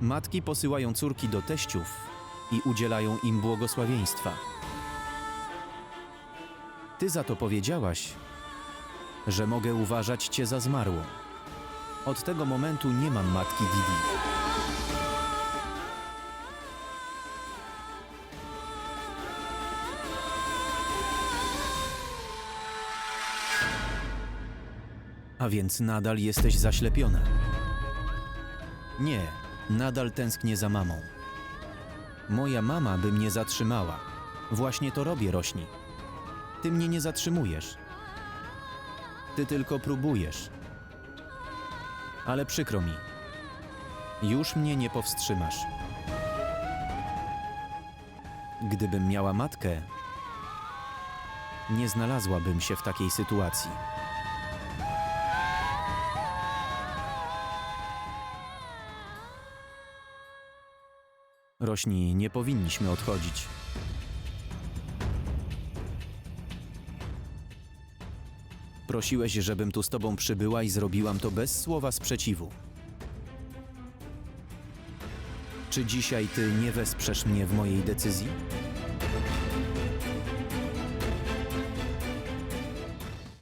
Matki posyłają córki do teściów i udzielają im błogosławieństwa. Ty za to powiedziałaś, że mogę uważać cię za zmarłą. Od tego momentu nie mam matki Didi. A więc nadal jesteś zaślepiona. Nie, nadal tęsknię za mamą. Moja mama by mnie zatrzymała. Właśnie to robię, rośni. Ty mnie nie zatrzymujesz. Ty tylko próbujesz. Ale przykro mi. Już mnie nie powstrzymasz. Gdybym miała matkę, nie znalazłabym się w takiej sytuacji. Rośni, nie powinniśmy odchodzić. Prosiłeś, żebym tu z tobą przybyła i zrobiłam to bez słowa sprzeciwu. Czy dzisiaj ty nie wesprzesz mnie w mojej decyzji?